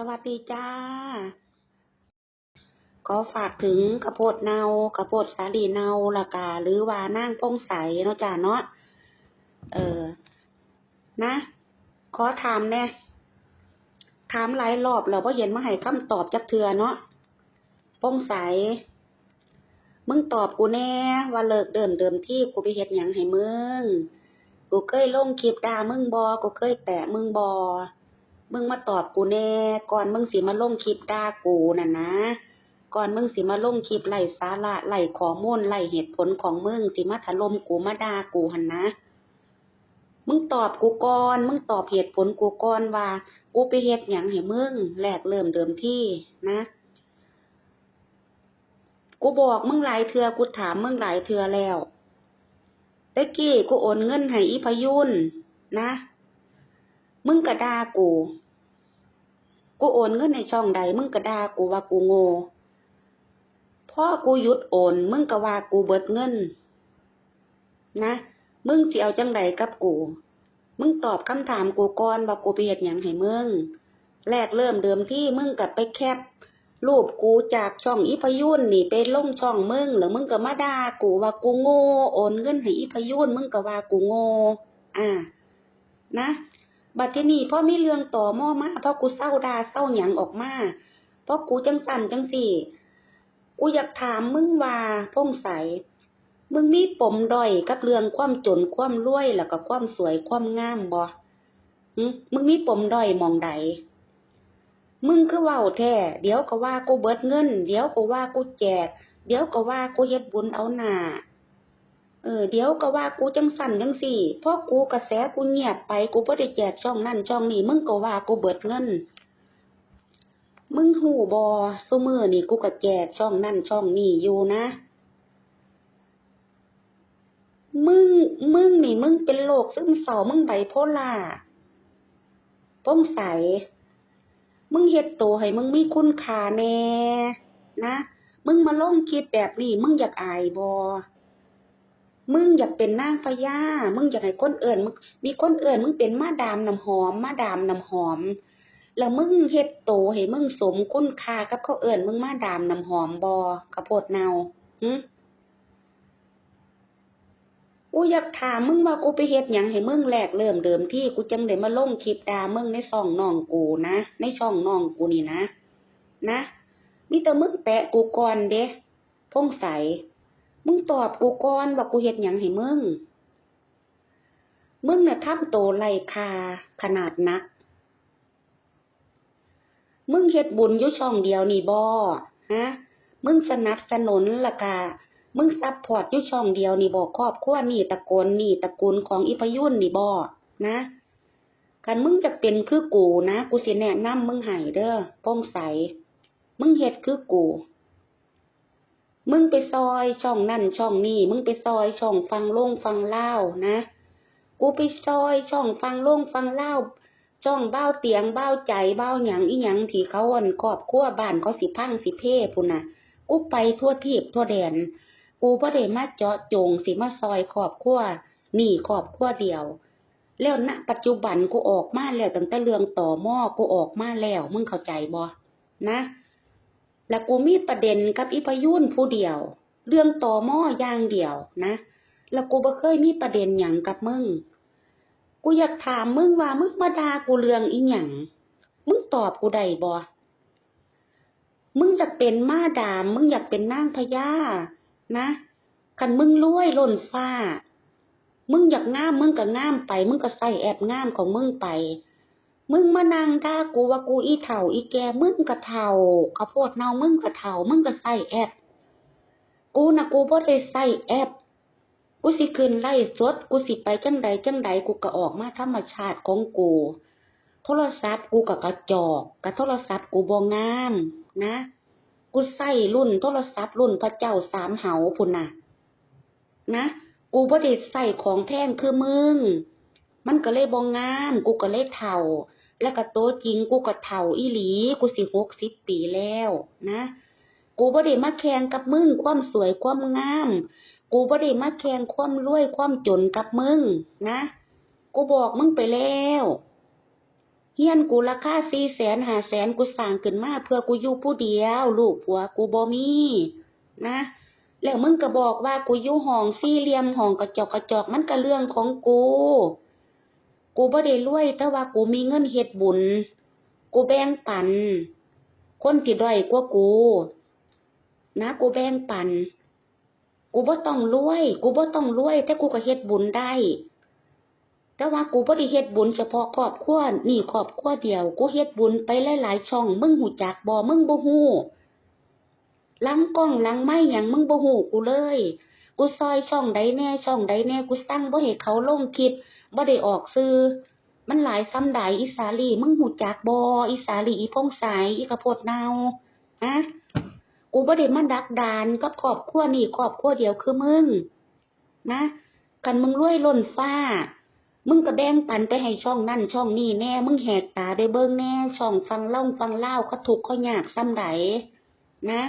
สวัสดีจ้าขอฝากถึงกระโพดเนากระโพดสาลีเนาละกาหรือว่านั่งโป้งใสเนาะจ้าเนาะ เออ นะ ขอถามแน่ถามหลายรอบแล้วบ่เห็นมาให้คำตอบจักเทื่อเนาะโป้งใส มึงตอบกูแน่ ว่าเลิกเดิมเดิมที่กูไปเฮ็ดหยังให้มึง กูเคยลงคลิปด่ามึงบอกูเคยแตะมึงบอ มึงมาตอบกูแน่ ก่อนมึงสิมาลงคลิปด่ากูน่ะนะ ก่อนมึงสิมาลงคลิปไล่สาระไล่ข้อมูลไล่เหตุผลของมึงสิมาถล่มกูมาด่ากูหันนะ มึงตอบกูก่อน มึงตอบเหตุผลกูก่อนว่า กูไปเฮ็ดหยังให้มึงแรกเริ่มเดิมที่นะกูบอกมึงหลายเทื่อกูถามมึงหลายเทื่อแล้วตะกี้กูโอนเงินให้อีพยุนนะ มึงก็ด่ากู กูโอนเงินในช่องใดมึงก็ด่ากูว่ากูโง่พ่อกูหยุดโอน มึงก็ว่ากูเบิดเงิน นะ มึงสิเอาจังใดกับกู มึงตอบคำถามกูก่อนว่ากูไปเฮ็ดหยังให้มึงแรกเริ่มเดิมที่มึงก็ไปแคปรูปกูจากช่องอีพยุนนี่ไปล่งช่องมึงแล้วมึงก็มาด่ากูว่ากูโง่โอนเงินให้อีพยุนมึงก็ว่ากูโง่อ่า นะ บัดทีนี้พอมีเรื่องต่อหม้อมาพราะกูเศร้าดาเศร้าหยังออกมาพราะกูจังสั่นจังสี่ กูอยากถามมึงว่าพงใส มึงมีปมด้อยกับเรื่องความจนความรวยแล้วก็ความสวยความงามบ่หึมึงมีปมด้อยมองใด มึงคือเว้าแท้เดี๋ยวก็ว่ากูเบิดเงิน เดี๋ยวก็ว่ากูแจก เดี๋ยวก็ว่ากูเฮ็ดบุญเอาหน้า เออเดี๋ยวก็ว่ากูจังสั่นจังสี่พอกูกระแสกูเงียบไปกูบ่ได้แจกช่องนั่นช่องนี้มึงก็ว่ากูเบิดเงิน มึงหูบอซุมือนี่กูก็แจกช่องนั่นช่องนี้อยู่นะ มึงมึงนี่มึงเป็นโรคซึมเศร้ามึงไบโพล่าโป้งใส มึงเฮ็ดโตวให้มึงมีคุณค่าแน่นะ มึงมาลงคลิปแบบนี้มึงอยากอายบอ มึงอยากเป็นนางพญามึงอยากให้คนเอิ้นมึงมีคนเอิ้นมึงเป็นมาดามน้ำหอม มาดามน้ำหอม แล้วมึงเฮ็ดโตให้มึงสมคุณค่ากับเขาเอิ้นมึงมาดามน้ำหอมบอกระโพดเนาหึกูอยากถามมึงว่ากูไปเฮ็ดหยังให้มึงแรกเริ่มเดิมที่กูจังได้มาลงคลิปด่ามึงในช่องน้องกูนะในช่องน้องกูนี่นะ นะมีแต่มึงแตะกูก่อนเด้พงใส มึงตอบกูก่อนว่ากูเฮ็ดหยังให้มึง มึงน่ะทำโตไรคาขนาดนัก มึงเฮ็ดบุญอยู่ช่องเดียวนี่บ่ฮะ มึงสนับสนุนล่ะกะมึงซัพพอร์ตอยู่ช่องเดียวนี่บ่ครอบครัวนี่ตระกูลนี่ตระกูลของอีพยุนนี่บ่นะคันมึงจะเป็นคือกูนะ กูสิแนะนำมึงให้เด้อโปร่งใส มึงเฮ็ดคือกู มึงไปซอยช่องนั่นช่องนี่มึงไปซอยช่องฟังโล่งฟังเล่านะ กูไปซอยช่องฟังโล่งฟังเล่าช่องเบ้าเตียงเบ้าใจเบ้าหยังอีหยังที่เขาอันครอบครัวบ้านเขาสิพังสิเพ่พุ่นน่ะ กูไปทั่วทิพย์ทั่วแดน กูบ่ได้มาเจาะจงสิมาซอยครอบครัวนี่ครอบครัวเดียว แล้วณปัจจุบันกูออกมาแล้วตั้งแต่เรื่องต่อหม้อกูออกมาแล้วมึงเข้าใจบ่นะ แล้วกูมีประเด็นกับอีพยุนผู้เดียว เรื่องต่อหม้ออย่างเดียวนะแล้วกูบ่เคยมีประเด็นหยังกับมึง กูอยากถามมึงว่ามึงมาด่ากูเรื่องอีหยัง มึงตอบกูได้บ่ มึงอยากเป็นม้าดาม มึงอยากเป็นนางพญา นะ คันมึงรวยล้นฟ้า มึงอยากงามมึงก็งามไป มึงก็ใส่แอบงามของมึงไป มึงมานั่งด่ากูว่ากูอีเฒ่าอีแก่มึงก็เฒ่าข้าวโพดเน่ามึงก็เฒ่ามึงก็ใส่แอบกูนะกูบ่ได้ใส่แอบกูสิขึ้นไล่สดกูสิไปจังใดจังใดกูก็ออกมาธรรมชาติของกูโทรศัพท์กูก็กระจอกกับโทรศัพท์กูบ่งามนะ กูใส่รุ่นโทรศัพท์รุ่นพระเจ้าสามเหาพุ่นน่ะนะกูบ่ได้ใส่ของแพงคือมึง มันก็เลยบ่งาม กูก็เลยเฒ่า แล้วก็โตจริงกูก็เฒ่าอีหลี กูสิหกสิบปีแล้วนะ กูบ่ได้มาแข่งกับมึง ความสวยความงาม กูบ่ได้มาแข่งความรวยความจนกับมึงนะ กูบอกมึงไปแล้วเฮียนกูราคาสี่แสนหาแสนกูสร้างขึ้นมาเพื่อกูอยู่ผู้เดียว ลูกผัวกูบ่มีนะ แล้วมึงก็บอกว่ากูอยู่ห้องสี่เหลี่ยมห้องกระจกกระจกมันก็เรื่องของกู กูบ่ได้รวย แต่ว่ากูมีเงินเฮ็ดบุญ กูแบ่งปัน คนที่ด้อยกว่ากู นะ กูแบ่งปัน กูบ่ต้องรวย กูบ่ต้องรวย แต่กูก็เฮ็ดบุญได้ แต่ว่ากูบ่ได้เฮ็ดบุญเฉพาะครอบครัวนี่ครอบครัวเดียว กูเฮ็ดบุญไปหลายๆช่อง มึงหูจักบ่มึงบ่ฮู้หลังกล้องหลังไม้หยังมึงบ่ฮู้กูเลย กูซอยช่องใดแน่ช่องใดแน่กูสั่งบ่ให้เขาลงคลิป บ่ได้ออกสื่อมันหลายซ้ำใดอีสาลีมึงหูจักบ่อีสาลีอีพงสายอีกระโพดเนาฮะกูบ่ได้มาดักดานกับครอบครัวนี่ครอบครัวเดียวคือมึง นะคันมึงรวยล้นฟ้า มึงก็แบ่งปันไปให้ช่องนั่นช่องนี่แน่ มึงแหกตาได้เบิ่งแน่ ช่องฟังเล่าฟังเล่าเขาถูกเขายากซ้ำใดนะ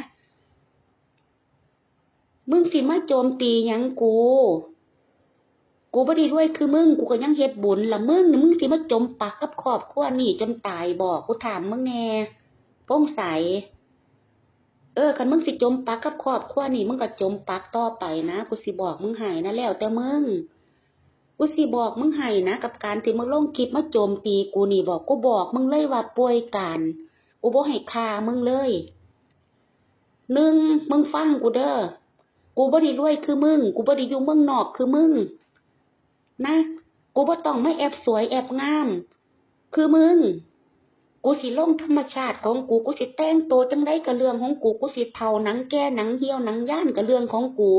มึงสิมาโจมตียังกู กูบ่ได้รวยคือมึงกูก็ยังเฮ็ดบุญละมึงน่ะมึงสิมาจมปักกับครอบครัวนี่จนตายบ่กูถามมึงแน่โปร่งใสเออคันมึงสิจมปักกับครอบครัวนี่มึงก็จมปักต่อไปนะกูสิบอกมึงให้นะแล้วแต่มึงกูสิบอกมึงให้นะกับการที่มึงลงคลิปมาโจมตีกูนี่บอกกูบอกมึงเลยว่าป่วยการกูบ่ให้ค่ามึงเลยหนึ่งมึงฟังกูเด้อกูบ่ได้รวยคือมึง กูบ่ได้อยู่เมืองนอกคือมึง นะกูบ่ต้องไม่แอบสวยแอบงาม คือมึง กูสิลงธรรมชาติของกูกูสิแต่งตัวจังได้ก็เรื่องของกูกูสิเทาหนังแก่หนังเหี่ยวหนังย่านก็เรื่องของกู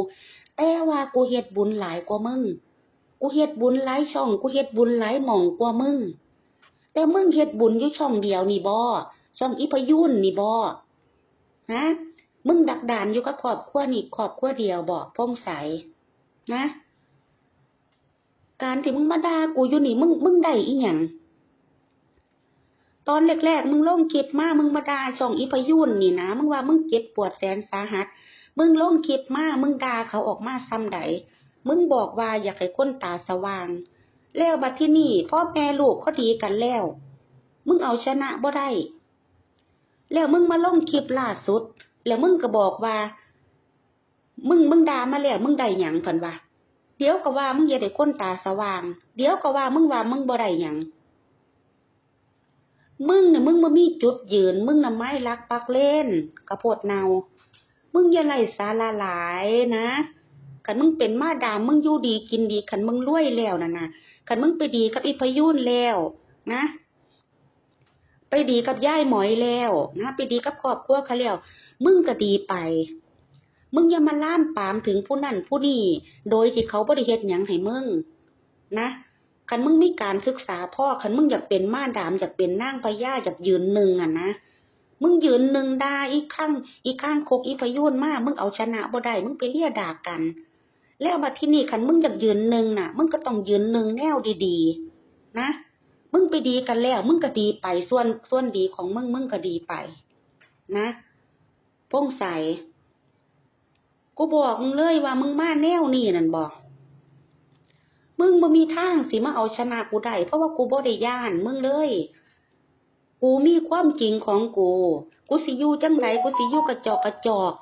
แต่ว่ากูเฮ็ดบุญหลายกว่ามึง กูเฮ็ดบุญหลายช่อง กูเฮ็ดบุญหลายหม่องกว่ามึง แต่มึงเฮ็ดบุญอยู่ช่องเดียวนี่บ่ช่องอีพยุนนี่บ่ฮะมึงดักดานอยู่กับครอบครัวนี่ครอบครัวเดียวบ่พ้องใสนะ การที่มึงมาด่ากูอยู่นี่มึงมึงได้อีหยังตอนแรกๆมึงลงคลิปมามึงมาด่าช่องอีพยุนนี่นะมึงว่ามึงเจ็บปวดแสนสาหัส มึงลงคลิปมามึงด่าเขาออกมาซ้ำใดมึงบอกว่าอยากให้คนตาสว่าง แล้วบัดที่นี่พ่อแม่ลูกเขาดีกันแล้ว มึงเอาชนะบ่ได้ แล้วมึงมาลงคลิปล่าสุด แล้วมึงก็บอกว่า มึงมึงด่ามาแล้วมึงได้หยังเพิ่นว่า เดี๋ยวก็ว่ามึงอย่าได้คนตาสว่าง เดี๋ยวก็ว่ามึงว่ามึงบ่ได้หยังมึงน่ะมึงบ่มีจุดยืน มึงน่ะไม้รักปักเล่นกระโพดเนามึงอย่าไล่สาระหลายนะคันมึงเป็นมาดามมึงอยู่ดีกินดีคันมึงรวยแล้วนะนะคันมึงไปดีกับอีพยุนแล้วนะ ไปดีกับย่ายหมอยแล้วนะ ไปดีกับครอบครัวเขาแล้ว มึงก็ดีไป มึงอย่ามาล่ามปามถึงผู้นั่นผู้นี่โดยที่เขาบ่ได้เฮ็ดหยังให้มึงนะคันมึงมีการศึกษาพ่อคันมึงอยากเป็นมาดามอยากเป็นนางพญาอยากยืนหนึ่งอะนะมึงยืนหนึ่งได้อีกครั้งอีกข้างโคกอีพยุนมากมึงเอาชนะบ่ได้มึงไปเลียด่ากัน แล้วมาที่นี่คันมึงอยากยืนหนึ่งน่ะ มึงก็ต้องยืนหนึ่งแนวดีๆ นะมึงไปดีกันแล้ว มึงก็ดีไปส่วนส่วนดีของมึงมึงก็ดีไป นะพงใส กูบอกมึงเลยว่ามึงมาแนวนี่นั่นบอกมึงบ่มีทางสิมาเอาชนะกูได้เพราะว่ากูบ่ได้ย่านมึงเลย กูมีความจริงของกู กูสิอยู่จังไรกูสิอยู่กระจอกกระจอก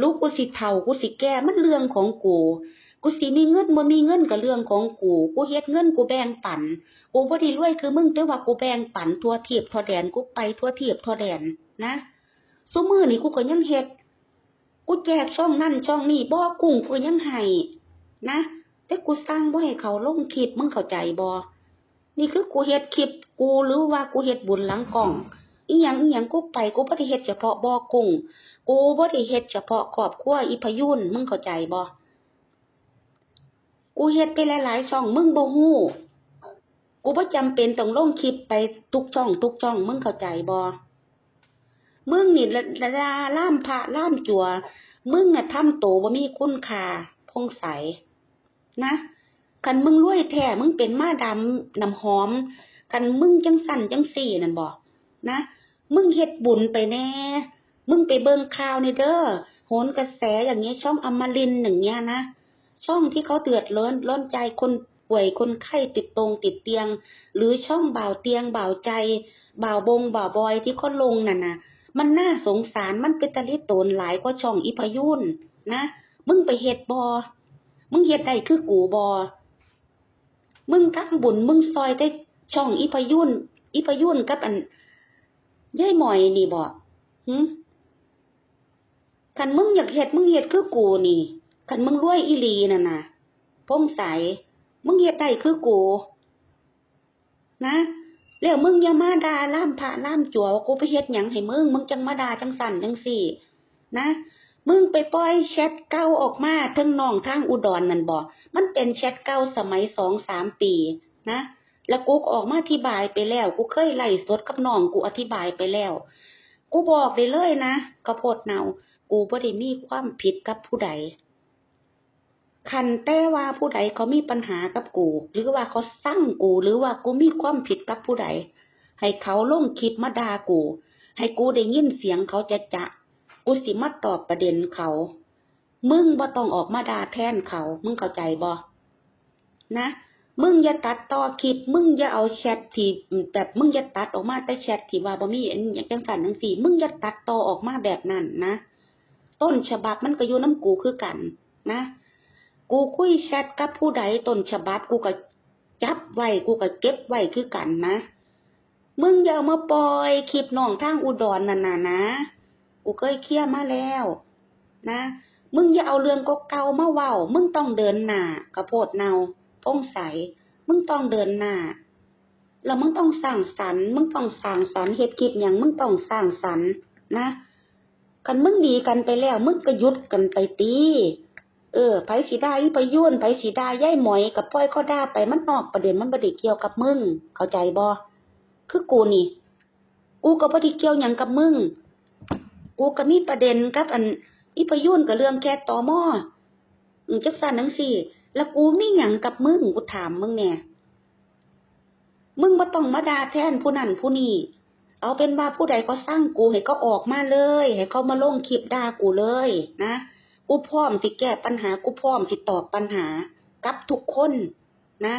ลูกกูสิเฒ่ากูสิแก่มันเรื่องของกู กูสิมีเงินบ่มีเงินก็เรื่องของกู กูเฮ็ดเงินกูแบ่งปัน กูบ่ได้รวยคือมึงแต่ว่ากูแบ่งปันทั่วเทียบทั่วแดนกูไปทั่วเทียบทั่วแดนนะซุมื้อนี้กูก็ยังเฮ็ด กูแจกช่องนั่นช่องนี่บ่กุ้งกูยังให้นะแต่กูสร้างบ่ให้เขาลงคลิปมึงเข้าใจบ่นี่คือกูเฮ็ดคลิป กูหรือว่ากูเฮ็ดบุญหลังกล้องอีหยังอีหยังกูไปกูบ่ได้เฮ็ดเฉพาะบ่อกุ้งกูบ่ได้เฮ็ดเฉพาะครอบครัวอีพยุนมึงเข้าใจบ่กูเฮ็ดไปหลายๆช่องมึงบ่ฮู้กูบ่จำเป็นต้องลงคลิปไปทุกช่องทุกช่องมึงเข้าใจบ่ มึงนี่ละลาล่ามพระล่ามจัว มึงน่ะทำโตวบ่มีคุณค่าพงใสนะคันมึงรวยแท้มึงเป็นมาดำนำหอมคันมึงจังสั่นจังสี่นั่นบอกนะ มึงเฮ็ดบุญไปแน่ มึงไปเบิ่งข่าวในเด้อโหนกระแสอย่างเงี้ยช่องอมรินอย่างเงี้ยนะช่องที่เขาเดือดร้อนร้อนใจคนป่วยคนไข้ติดตรงติดเตียง หรือช่องเบาเตียงเบาใจเบาบงเบาบอยที่เขาลงน่ะนะ มันน่าสงสารมันเป็นตะลิโตนหลายกว่าช่องอีพยุนนะมึงไปเฮ็ดบอมึงเฮ็ดได้คือกูบอมึงทำบุญมึงซอยได้ช่องอีพยุนอีพยุนกับอันยายหมอยนี่บ่หึคันมึงอยากเฮ็ดมึงเฮ็ดคือกูนี่คันมึงรวยอีลีน่ะนะพงใสมึงเฮ็ดได้คือกู นะ แล้วมึงย่ามาด่าล่ามพระล่ามจั่วว่ากูไปเฮ็ดหยังให้มึงมึงจังมาด่าจังสั่นจังสี่ นะ มึงไปปล่อยแชทเก่าออกมาทั้งน้องทางอุดรนั่นบ่มันเป็นแชทเก่าสมัยสองสามปี นะแล้วกูออกมาอธิบายไปแล้ว กูเคยไล่สดกับน้องกูอธิบายไปแล้ว กูบอกได้เลยนะกระโพดเนา กูบ่ได้มีความผิดกับผู้ใด คันแต่ว่าผู้ใดเขามีปัญหากับกู หรือว่าเขาสร้างกู หรือว่ากูมีความผิดกับผู้ใด ให้เขาลงคลิปมาด่ากู ให้กูได้ยินเสียงเขาจะจะ กูสิมาตอบประเด็นเขา มึงบ่ต้องออกมาด่าแทนเขา มึงเข้าใจบ่นะ มึงอย่าตัดต่อคลิป มึงอย่าเอาแชทที่แบบมึงอย่าตัดออกมาแต่แชทที่ว่าบ่มีอันอย่างจังซั่นจังซี่ มึงอย่าตัดต่อออกมาแบบนั้นนะ ต้นฉบับมันก็อยู่น้ำกูคือกัน นะ กูคุยแชทกับผู้ใดต้นฉบับกูก็จับไว้กูก็เก็บไว้คือกันนะ มึงอย่ามาปล่อยคลิปน้องทางอุดรนั่นน่ะนะ กูเคยเคลียร์มาแล้ว นะ มึงอย่าเอาเรื่องก็เก่ามาเว้า มึงต้องเดินหน้ากระโพดเนาพงใส มึงต้องเดินหน้า แล้วมึงต้องสร้างสรรค์ มึงต้องสร้างสรรค์เฮ็ดคลิปหยังมึงต้องสร้างสรรค์นะกันมึงดีกันไปแล้ว มึงก็หยุดกันไปตี เออไผสิด่าอีไปยุ่นไผสิด่าย่ายหมอยกับป้อยเขาด่าไปมันนอกประเด็นมันบด้เกี่ยวกับมึง เข้าใจบ่คือกูนี่ กูก็บด้เกี่ยวหยังกับมึง กูก็มีประเด็นกับอันอีพยุ่นกับเรื่องแค่ตอมออือจักซั่นจังซี่ แล้วกูมีหยังกับมึงกูถามมึงแหน่มึงบ่ต้องมาด่าแทนผู้นั้นผู้นี้เอาเป็นว่าผู้ใดก็สร้างกูให้ก็ออกมาเลย ให้เขามาลงคลิปด่ากูเลยนะ กูพร้อมสิแก้ปัญหา กูพร้อมสิตอบปัญหา กับทุกคนนะ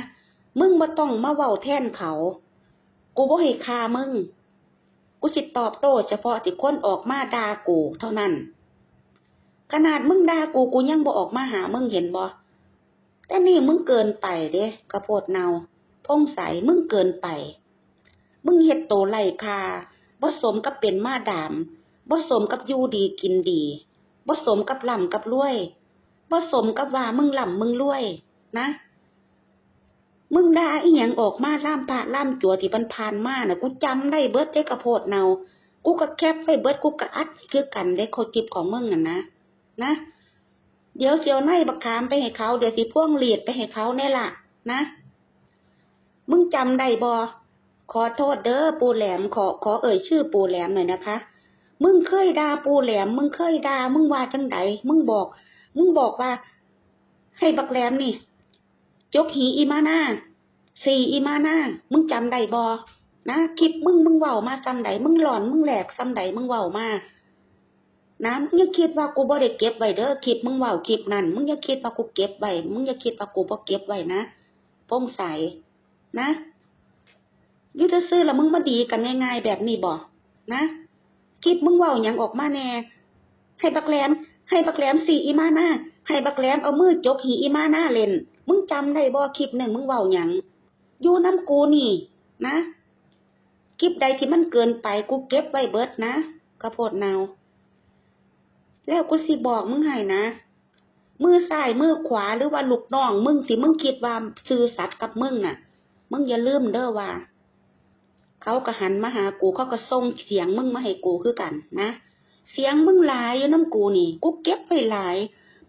มึงบ่ต้องมาเว้าแทนเขา กูบ่ให้ค่ามึง กูสิตอบโต้เฉพาะที่คนออกมาด่ากูเท่านั้น ขนาดมึงด่ากูกูยังบ่ออกมาหามึงเห็นบ่แต่นี่มึงเกินไปเด้กระโพดเนาพงใสมึงเกินไป มึงเฮ็ดโตไล่คาบ่สมกับเป็นมาดามบ่สมกับอยู่ดีกินดี บ่สมกับหล่ำกับรวยบ่สมกับว่ามึงหล่ำมึงรวย นะ มึงด่าอีหยังออกมาล่ามพระล่ามจัวที่มันผ่านมาน่ะ กูจำได้เบิดได้กระโพดเนา กูก็แคปไว้เบิดกูก็อัดคือกันได้โคจิบของมึงน่ะนะ นะ เดี๋ยวเสียวในบักขามไปให้เขาเดี๋ยวสิพ่วงเหลียดไปให้เขาแน่ล่ะ นะ มึงจำได้บ่ขอโทษเด้อปูแหลมขอขอเอ่ยชื่อปูแหลมหน่อยนะคะ มึงเคยด่าปูแหลม มึงเคยด่ามึงว่าจังไดมึงบอก มึงบอกว่า ให้บักแหลมนี่ จกหีอีมาหน้าสี่อีมาหน้ามึงจำได้บ่นะคลิปมึงมึงเว้ามาซ้ำใดมึงหลอนมึงแหลกซ้ำใดมึงเว้ามานะมึงอย่าคิดว่ากูบ่ได้เก็บไว้เด้อคลิปมึงเว้าคลิปนั่นมึงอย่าคิดว่ากูเก็บไว้มึงอย่าคิดว่ากูบ่เก็บไว้นะโปร่งใสนะยู่ซื่อแล้วมึงมาดีกันง่ายๆแบบนี้บ่นะ คลิปมึงว้าหยังออกมาแน่ ให้บักแหลม ให้บักแหลมสี่อีมาหน้า ให้บักแหลมเอามือจกหีอีมาหน้าเล่น มึงจำได้บ่คลิปหนึ่งมึงว้าหยังอยู่น้ำกูนี่ นะคลิปใดที่มันเกินไปกูเก็บไว้เบิดนะกระโพดนาวแล้วกูสิบอกมึงให้นะมือซ้ายมือขวาหรือว่าลูกน้อง มึงสิมึงคิดว่าซื่อสัตย์กับมึงน่ะ มึงอย่าลืมเด้อว่า เขาก็หันมาหากูเขาก็ส่งเสียงมึงมาให้กูคือกันนะ เสียงมึงหลายอยู่น้ำกูนี่ กูเก็บไว้หลาย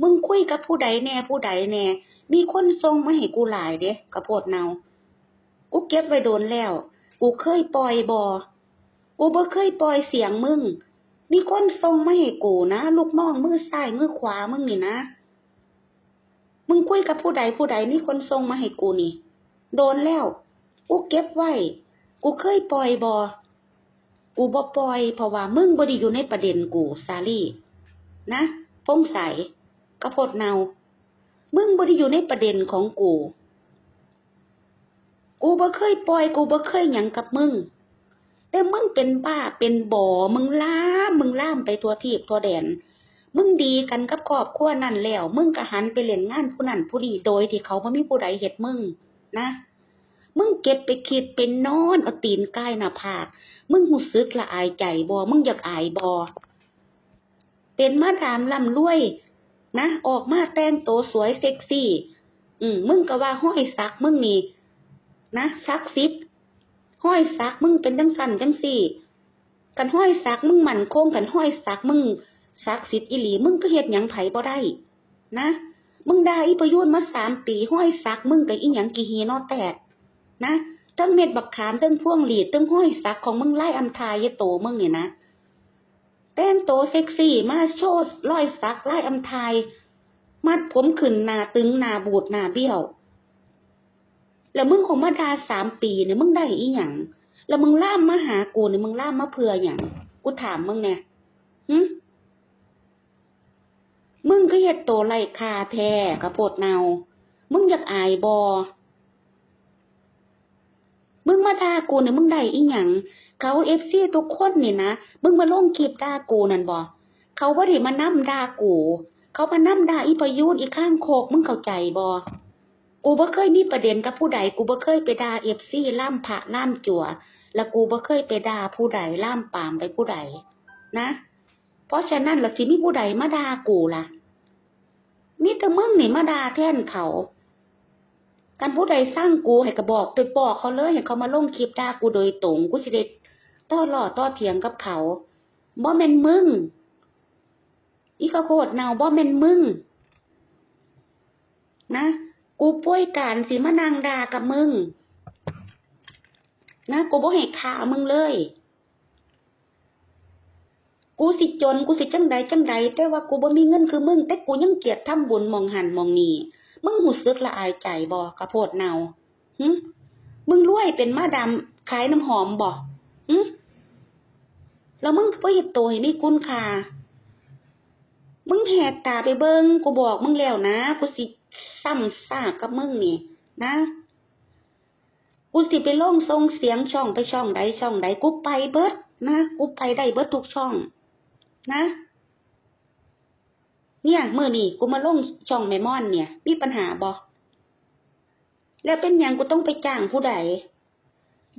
มึงคุยกับผู้ใดแน่ผู้ใดแน่ มีคนส่งมาให้กูหลายเด้กระโพดเนากูเก็บไว้โดนแล้ว กูเคยปล่อยบอกูบ่เคยปล่อยเสียงมึง มีคนส่งมาให้กูนะลูกน้องมือซ้ายมือขวามึงนี่นะ มึงคุยกับผู้ใดผู้ใดมีคนส่งมาให้กูนี่ โดนแล้ว กูเก็บไว้ กูเคยปล่อยบอกูบ่ปล่อยเพราะว่ามึงบ่ได้อยู่ในประเด็นกูซาลี่ นะพงใสกระพดเนามึงบ่ได้อยู่ในประเด็นของกู กูบ่เคยปล่อย กูบ่เคยหยังกับมึง แต่มึงเป็นบ้าเป็นบ่อมึงล่ามมึงล่ามไปตัวทีบตัวแดน มึงดีกันกับครอบครัวนั่นแล้ว มึงก็หันไปเล่นงานผู้นั้นผู้นี้โดยที่เขาบ่มีผู้ใดเฮ็ดมึง นะ มึงเก็บไปคิดเป็นนอนเอาตีนใกล้หน้าผากมึงรู้สึกละอายใจบ่มึงอยากอายบ่เป็นมาดามร่ำรวย นะ ออกมาแต่งตัวสวยเซ็กซี่ อืมมึงก็ว่าห้อยสักมึงนี่นะซักซิดห้อยสักมึงเป็นจังสันจังสี่ กันห้อยสักมึงหมั่นโค้งกันห้อยสักมึงสักซิดอีหลี มึงก็เฮ็ดหยังไผบ่ได้ นะ มึงได้อีประยุนมาสามปีห้อยสักมึงกับอีหยังกี่ฮีนอแตก นะตั้งเม็ดบักขามตั้งพ่วงหลีดตั้งห้อยสักของมึงไล่อำทายยโตมึงเนี่ยนะแต่งโตเซ็กซี่มาโชว์ร้อยสักไล่อำทาย มัดผมขึ้นหนาตึงหนาบูดหนาเบี้ยว แล้วมึงของมาดาสามปีเนี่ยมึงได้อีหยังแล้วมึงล่ามมาหากูเนี่ยมึงล่ามมาเพื่ออย่างกูถามมึงเนี่ยหึมึงก็เฮ็ดโตไล่คาแท้กระโพดเนา มึงอยากอายบอ มึงมาด่ากูเนี่ยมึงได้อีหยังเขาเอฟซีทุกคนนี่นะมึงมาลงคลิปด่ากูนั่นบ่เขาบ่ได้มานํด่ากูเขามานํด่าอีประยุทธ์อีข้างโคกมึงเข้าใจบ่กูบ่เคยมีประเด็นกับผู้ใดกูบ่เคยไปด่าเอฟซีล่ามพระล่ามจั่วแล้วกูบ่เคยไปด่าผู้ใดล่ามปามไปผู้ใดนะ เพราะฉะนั้นล่ะสิมีผู้ใดมาด่ากูล่ะมีแต่มึงนี่มาด่าแทนเขา การผู้ใดสร้างกูให้กระบอกไปบอกเขาเลยให้เขามาลงคลิปด่ากูโดยตรงกูสิได้ต้อหล่อต้อเถียงกับเขาบ่แม่นมึง อีกระโคดเนาบ่แม่นมึง นะ กูป่วยการสิมานางด่ากับมึง นะ กูบ่ให้ข่ามึงเลย กูสิจน กูสิจังใดจังใดแต่ว่ากูบ่มีเงินคือมึง แต่กูยังเกียดทำบุญมองหันมองนี่ มึงหูซึกละอายใจบ่กระโพดเนาหึมึงรวยเป็นมาดามขายน้ำหอมบ่หึแล้วมึงก็เฮ็ดตัวให้มีคุณค่ามึงแหกตาไปเบิงกูบอกมึงแล้วนะ กูสิซ้ำซากกับมึงนี่ นะ กูสิไปล่องทรงเสียงช่องไปช่องใดช่องใดกูไปเบิดนะ กูไปได้เบิดทุกช่อง นะ เนี่ยมื่อนี่กูมาลงช่องแมมอนเนี่ย มีปัญหาบ่แล้วเป็นยังกูต้องไปจ้างผู้ใด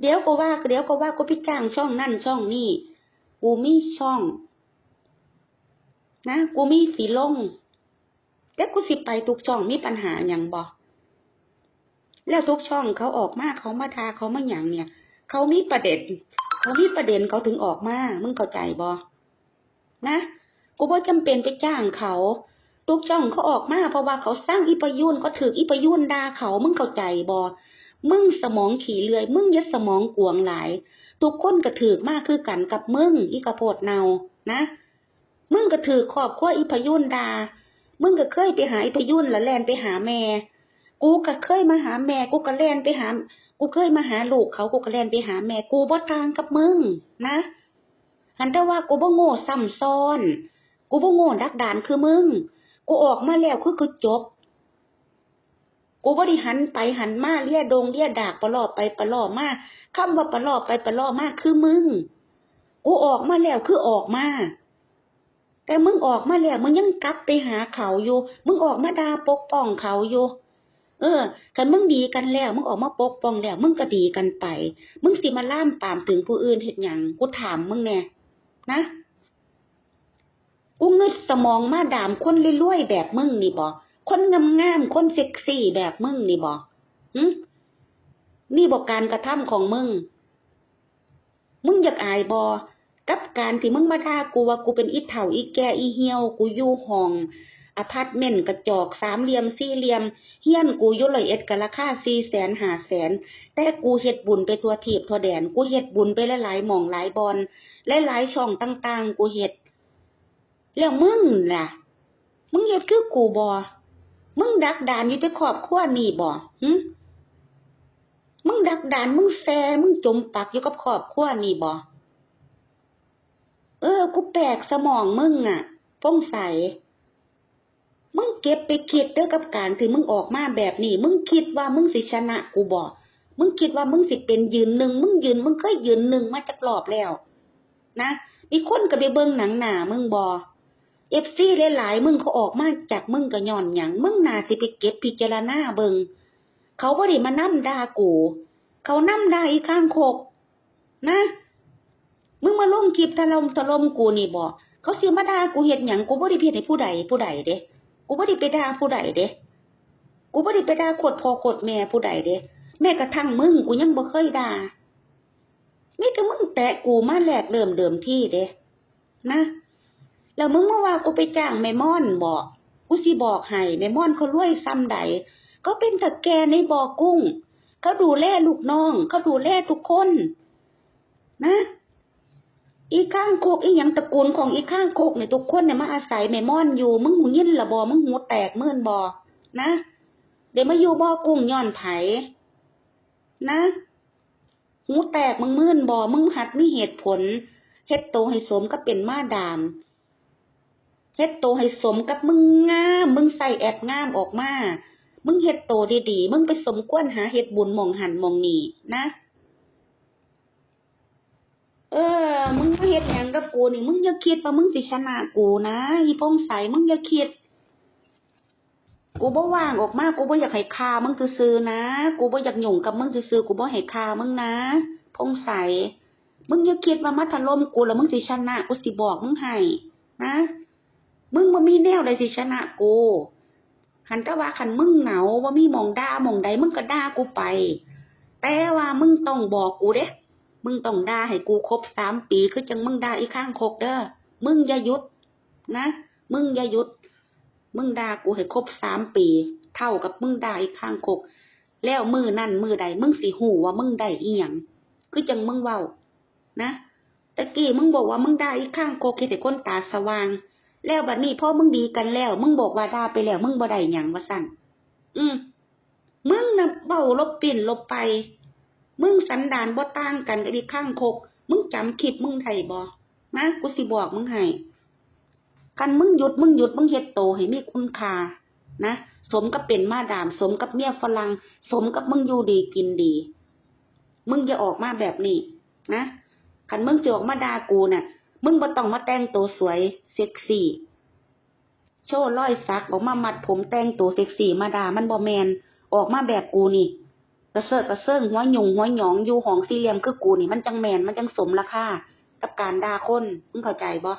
เดี๋ยวก็ว่าเดี๋ยวก็ว่ากูไปจ้างช่องนั่นช่องนี่ กูมีช่อง นะกูมีสีลงแล้วกูสิไปทุกช่องมีปัญหาอย่างบ่แล้วทุกช่องเขาออกมาเขามาทาเขามาอย่างเนี่ย เขามีประเด็น เขามีประเด็นเขาถึงออกมา มึงเข้าใจบ่นะ กูว่าจำเป็นไปจ้างเขาทุกช่องเขาออกมาเพราะว่าเขาสร้างอีปยุนก็ถืออีปยุนด่าเขามึงเข้าใจบ่มึงสมองขี่เลื่อย มึงยัดสมองกวงหลาย ทุกคนก็ถือมากคือกันกับมึงอีกระโพดเนานะ มึงก็ถือขอบขั้วอีพยุนดา มึงก็เคยไปหาอีพยุนแล้วแลนไปหาแม่ กูก็เคยมาหาแม่ กูก็แลนไปหา กูเคยมาหาลูกเขากูก็แลนไปหาแม่ กูบ่ต่างกับมึงนะ หันแต่ว่ากูบ่โง่ซ้ำซ้อน กูบ่โง่ดักดานคือมึง กูออกมาแล้วคือคือจบ กูบ่ได้หันไปหันมาเลียดงเลียดากปลอบไปปลอบมาคำว่าปลอบไปปลอบมาคือมึง กูออกมาแล้วคือออกมาแต่มึงออกมาแล้วมึงยังกลับไปหาเขาอยู่ มึงออกมาด่าปกป้องเขาอยู่ เออกันมึงดีกันแล้ว มึงออกมาปกป้องแล้ว มึงก็ดีกันไป มึงสิมาล่ามปามถึงผู้อื่นเห็ดหยังกูถามมึงแน่นะ กูเงึดสมองมาดามคนรวยๆแบบมึงนี่บ่คนงามๆคนเซ็กซี่แบบมึงนี่บ่หึนี่บอกการกระทำของมึง มึงอยากอายบอกับการที่มึงมาด่ากูว่ากูเป็นอีเถ่าอีแกอีเหี่ยว กูอยู่ห้องอพาร์ตเมนต์กระจอกสามเหลี่ยมสี่เหลี่ยม เฮี้ยนกูยู่เลยเอ็ดกันราคาสี่แสนห้าแสน แต่กูเฮ็ดบุญไปทัวทีบทัวแดน กูเฮ็ดบุญไปหลายๆหม่องหลายบอลหลายๆช่องต่างๆ กูเฮ็ด แล้วมึงล่ะ มึงเฮ็ดคือกูบ่มึงดักดานอยู่ในครอบครัวนี่บ่หึมึงดักดานมึงแซมึงจมปักอยู่กับครอบครัวนี่บ่เออ กูแปลกสมองมึงอะฟงใส มึงเก็บไปคิดเด้อกับการที่มึงออกมาแบบนี้ มึงคิดว่ามึงสิชนะกูบ่มึงคิดว่ามึงสิเป็นยืนหนึ่ง มึงยืน มึงเคยยืนหนึ่งมาจากรอบแล้ว นะ มีคนก็ไปเบิ่งหนังหนามึงบอ เอฟซีหลายๆมึงเขาออกมาจากมึงก็ย้อนหยังมึงนาสิไปเก็บพิจารณาเบิงเขาบ่ได้มานํด่ากู เขานํด่าอีข้างโคก นะ มึงมาลงคลิปถล่มถล่มกูนี่บ่เขาสิมาด่ากูเฮ็ดหยังกูบ่ได้เฮ็ดให้ผู้ใดผู้ใดเด้กูบ่ได้ไปด่าผู้ใดเด้กูบ่ได้ไปด่าโคตรพ่อโคตรแม่ผู้ใดเด้แม้กระทั่งมึงกูยังบ่เคยด่ามีแต่มึงแตะกูมาแหลกเริ่มเดิมที่เด้นะ แล้วมึงมาว่ากูไปจ้างแม่ม่อนบ่กูสิบอกให้แม่ม่อนเขารวยซ้ำใดเขาเป็นตะแกในบ่อกุ้ง เขาดูแลลูกน้อง เขาดูแลทุกคน นะ อีข้างโคกอีหยังตระกูลของอีข้างโคกเนี่ยทุกคนเนี่ยมาอาศัยแม่ม่อนอยู่ มึงหูยินละบอมึงหูแตกเมื่อนบอนะ เดี๋ยวมาอยู่บ่อกุ้งย้อนไผนะหูแตกมึงมื่นบอมึงหัดมีเหตุผลเฮ็ดโตให้สมก็เป็นมาดาม เฮ็ดโตให้สมกับมึงงาม มึงใส่แอบงามออกมา มึงเฮ็ดโตดีๆ มึงไปสมควรหาเฮ็ดบุญมองหันมองนี่นะ เออ มึงมาเฮ็ดหยังกับกูนี่ มึงอย่าคิดว่ามึงสิชนะกูนะอีพงใสมึงอย่าคิด กูบ่ว่างออกมา กูบ่อยากให้ฆ่ามึงซื่อนะ กูบ่อยากหยุ่งกับมึงซื่อกูบ่ให้ฆ่ามึงนะ พงใสมึงอย่าคิดว่ามาถล่มกูแล้วมึงสิชนะ กูสิบอกมึงให้นะ มึงบ่มีแนวใดสิชนะกูหันแต่ว่าคันมึงเหงาว่ามีมองด่ามองใดมึงก็ด่ากูไป แต่ว่ามึงต้องบอกกูเด้มึงต้องด่าให้กูครบสามปีคือจังมึงด่าอีข้างคกเด้อมึงอย่าหยุด นะ มึงอย่าหยุด มึงด่ากูให้ครบสามปี เท่ากับมึงด่าอีข้างคกแล้วมือนั่นมือใด มึงสิหูว่ามึงได้อีหยังคือจังมึงเว้า นะตะกี้มึงบอกว่ามึงด่าอีข้างโคกเฮ็ดให้คนตาสว่าง แล้วบัดนี้พ่อมึงดีกันแล้ว มึงบอกว่าด่าไปแล้ว มึงบ่ได้หยังว่าสั่นอืมมึงน่ะเบ้าลบปิ่นลบไป มึงสันดานบ่ต่างกันกับอีข้างโคก มึงจำคลิปมึงไทยบ่นะกูสิบอกมึงให้กันมึงหยุดมึงหยุดมึงเฮ็ดโตให้มีคุณค่านะสมกับเป็นมาดาม สมกับเมียฝรั่งสมกับมึงอยู่ดีกินดี มึงอย่าออกมาแบบนี้นะคันมึงจะออกมาด่ากูน่ะ มึงบ่ต้องมาแต่งตัวสวยเซ็กซี่ โชว์ร้อยสักออกมามัดผมแต่งตัวเซ็กซี่มาด่ามันบ่แมนออกมาแบบกูนี่ กระเซิร์กระเซิงหัวหยงหัวหยองอยู่ห้องสี่เหลี่ยมคือกูนี่มันจังแมนมันจังสมราคากับการด่าคนมึงเข้าใจบ่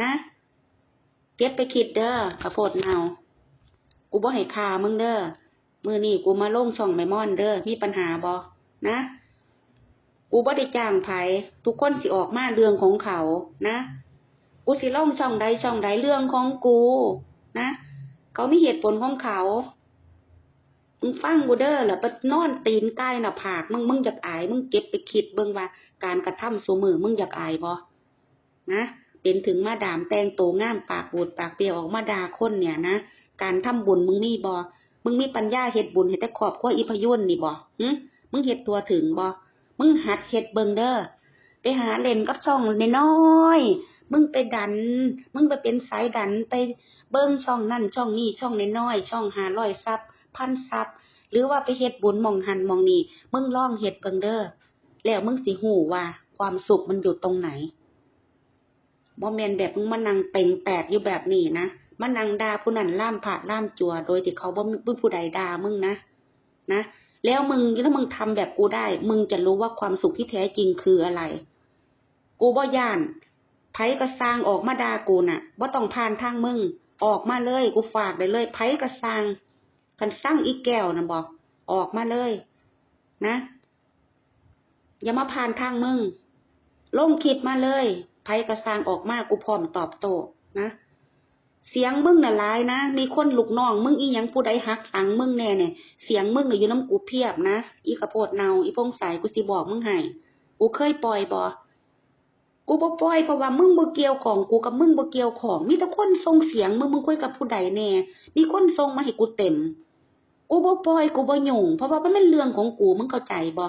นะเก็บไปคิดเด้อกระโพดเนากูบ่ให้คามึงเด้อมือนี่กูมาลงช่องแมมอนเด้อมีปัญหาบ่นะ กูบ่ได้จ้างไผทุกคนสิออกมาเรื่องของเขานะ กูสิล่องช่องใดช่องใดเรื่องของกู นะ เขามีเหตุผลของเขา มึงฟังกูเด้อล่ะไปนอนตีนใกล้หน้าผากมึงมึงอยากอาย มึงเก็บไปคิดเบิ่งว่า การกระทำสูมือมึงอยากอายบ่นะเป็นถึงมาดามแตงโตวงามปากบูดปากเปรียวออกมาด่าคนเนี่ยนะการทำบุญมึงมีบ่มึงมีปัญญาเฮ็ดบุญเฮ็ดแต่ขอบครัวอีพยุนนี่บ่หึมึงเฮ็ดตัวถึงบ่ มึงหัดเฮ็ดเบิงเด้อไปหาเล่นกับช่องน้อยๆมึงไปดัน มึงไปเป็นสายดันไปเบิ่งช่องนั่นช่องนี้ช่องน้อยๆช่องหาร้อยซับพันซับหรือว่าไปเฮ็ดบุญมองหันมองนี่มึงล่องเฮ็ดเบิงเด้อแล้วมึงสิหูว่า ความสุขมันอยู่ตรงไหนบ่แมนแบบมึงมานั่งเต็งแตกอยู่แบบนี้นะมานั่งด่าผู้นั้นล่ามผาดล่ามจัว โดยที่เขาบ่มีผู้ใดด่ามึงนะนะ แล้วมึงถ้ามึงทำแบบกูได้ มึงจะรู้ว่าความสุขที่แท้จริงคืออะไร กูบ่ย่านไผก็สร้างออกมาด่ากูน่ะบ่าต้องผ่านทางมึง ออกมาเลย กูฝากไปเลยไผก็สร้างคันสร้างอีกแก้วนะบอก ออกมาเลย นะ อย่ามาผ่านทางมึงลงคลิปมาเลยไผก็สร้างออกมากูพร้อมตอบโต้นะ เสียงมึงน่ะหลายนะมีคนลูกน้องมึงอีหยังผู้ใดหักหลังมึงแน่เนี่ยเสียงมึงน่ะอยู่น้ำกูเพียบนะอีกระโพดเนาอีพงสายกูสิบอกมึงให้กูเคยปล่อยบ่กูบ่ปล่อยเพราะว่ามึงบ่เกี่ยวของกูกับมึงบ่เกี่ยวของ มีแต่คนส่งเสียงมึงมึงคุยกับผู้ใดแน่มีคนส่งมาให้กูเต็ม กูบ่ปล่อยกูบ่ยุ่งเพราะว่ามันเป็นเรื่องของกูมึงเข้าใจบ่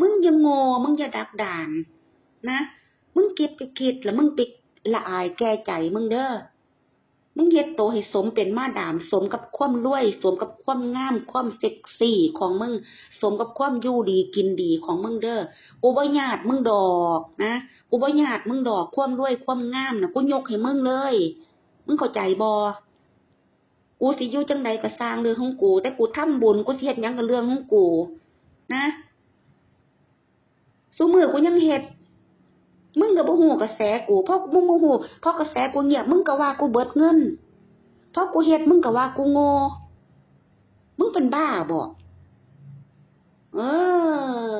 มึงอย่าโง่มึงอย่าดักดาน นะ มึงเก็บไปคิดแล้วมึงไปละอายแก้ใจมึงเด้อ มึงเฮ็ดโตให้สมเป็นมาดาม สมกับความรวย สมกับความงาม ความเซ็กซี่ของมึง สมกับความอยู่ดีกินดีของมึงเด้อกูบ่ญาติมึงดอกนะกูบ่ญาติมึงดอกความรวยความงามน่ะกูยกให้มึงเลย มึงเข้าใจบ่กูสิอยู่จังใดก็สร้างเรื่องของกู แต่กูทำบุญกูสิเฮ็ดหยังก็เรื่องของกู นะซุมื้อกูยังเฮ็ด มึงก็บ่ฮู้กระแสกูเพราะมึงบ่ฮู้เพราะกระแสกูเงียบมึงก็ว่ากูเบิดเงินเพราะกูเฮ็ดมึงก็ว่ากูโง่มึงเป็นบ้าบ่เอ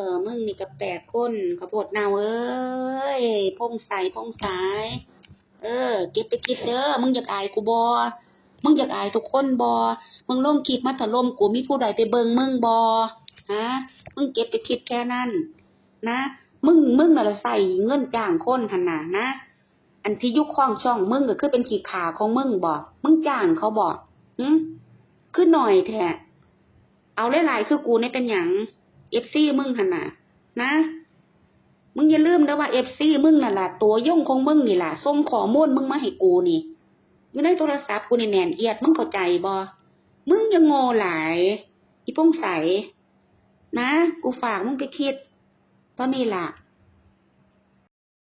อ มึงนี่ก็แปลกคนข้าวโพดเน่าเอ้ยพงใสพงสาย เออ เก็บไปคิดเด้อ มึงอยากอายกูบ่มึงอยากอายทุกคนบ่มึงลงคลิปมาถล่มกูมีผู้ใดไปเบิ่งมึงบ่ฮะ มึงเก็บไปคิดแค่นั้น นะ มึงมึงน่ะละใส่เงินจ้างคนหั่นน่ะนะ อันที่ยุคคล้องช่องมึงก็คือเป็นขีขาของมึงบ่มึงจ้างเขาบ่หึคือหน่อยแท้เอาหลายๆคือกูนี่เป็นหยัง FC มึงหั่นน่ะนะ มึงอย่าลืมนะว่า FC มึงน่ะล่ะตัวย่งของมึงนี่ล่ะส่งข้อมูลมึงมาให้กูนี่อยู่ในโทรศัพท์กูนี่แน่นเอียดมึงเข้าใจบ่มึงอยังโง่หลายอีโป้งใสนะ กูฝากมึงไปคิด ตอนนี้ล่ะ